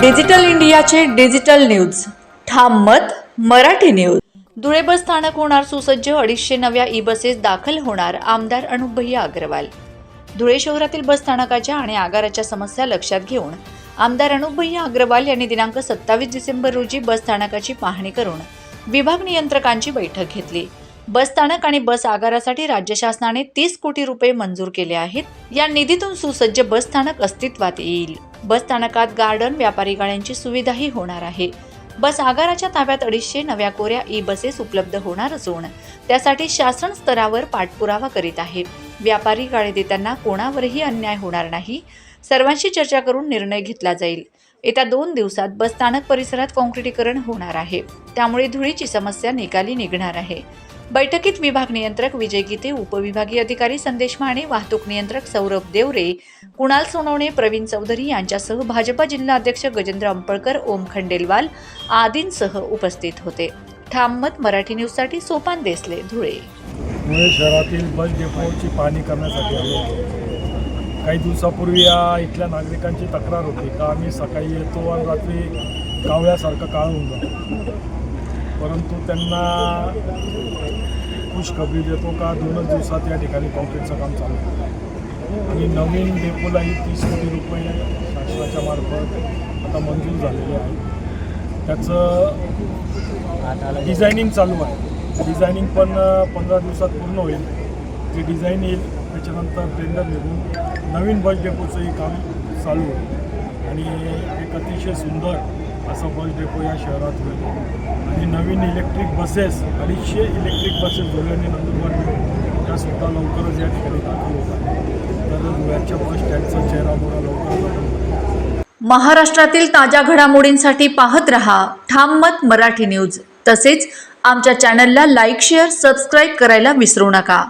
Digital इंडियाचे digital news. ठाम मत मराठी न्यूज. धुळे बस स्थानक होणार सुसज्ज अडीचशे नव्या ई बसेस दाखल होणार आमदार अनुपभैया अग्रवाल. धुळे शहरातील बस स्थानकाच्या आणि आगाराच्या समस्या लक्षात घेऊन आमदार अनुपभैया अग्रवाल यांनी दिनांक सत्तावीस डिसेंबर रोजी बस स्थानकाची पाहणी करून विभाग नियंत्रकांची बैठक घेतली. बस स्थानक आणि बस आगारासाठी राज्य शासनाने तीस कोटी रुपये मंजूर केले आहेत. या निधीतून सुसज्ज बस स्थानक अस्तित्वात येईल. बस स्थानकात गार्डन व्यापारी गाड्यांची सुविधाही होणार आहे. बस आगाराच्या ताब्यात अडीचशे नव्या कोऱ्या ई बसेस उपलब्ध होणार असून त्यासाठी शासन स्तरावर पाठपुरावा करीत आहे. व्यापारी गाडी देताना कोणावरही अन्याय होणार नाही. सर्वांशी चर्चा करून निर्णय घेतला जाईल. येत्या दोन दिवसात बस स्थानक परिसरात काँक्रिटीकरण होणार आहे. त्यामुळे धुळीची समस्या निकाली निघणार आहे. बैठकीत विभाग नियंत्रक विजय गीते उपविभागीय अधिकारी संदेश माने वाहतूक नियंत्रक सौरभ देवरे कुणाल सोनवणे प्रवीण चौधरी यांच्यासह भाजपा जिल्हा अध्यक्ष गजेंद्र अंपळकर ओम खंडेलवाल आदींसह उपस्थित होते. ठाम मत मराठी न्यूजसाठी सोपान देसले धुळे. धुळे शहरातील बस डेपोची पाहणी करण्यासाठी आलो काही दिवसापूर्वी या इथल्या नागरिकांची तक्रार होती. का आम्ही सकाळी येतो आणि रात्री कावळ्यासारखं काळ होऊन जातो? परंतु त्यांना खुशखबरी देतो का? दोनच दिवसात या ठिकाणी कॉन्क्रीटचं काम चालू आहे. आणि नवीन डेपोलाही तीस कोटी रुपये शासनाच्या मार्फत आता मंजूर झालेले आहे. त्याचं डिझायनिंग चालू आहे. डिझायनिंग पण पंधरा दिवसात पूर्ण होईल. जे डिझाईन येईल त्याच्यानंतर टेंडर निघून नवीन बस डेपोचंही काम चालू होईल आणि एक अतिशय सुंदर असं बस डेपो या शहरात होईल. आणि नवीन इलेक्ट्रिक बसेस अडीचशे इलेक्ट्रिक बसेस धुळ्याने नंदुरबार मिळून त्यासुद्धा लवकरच या ठिकाणी दाखल होत आहे तर धुळ्याच्या बस स्टँडचा चेहरा लवकर महाराष्ट्रातील ताज्या घडामोडींसाठी पाहत रहा ठाम मत मराठी न्यूज तसेच आमच्या चॅनलला लाईक शेअर सबस्क्राईब करायला विसरू नका.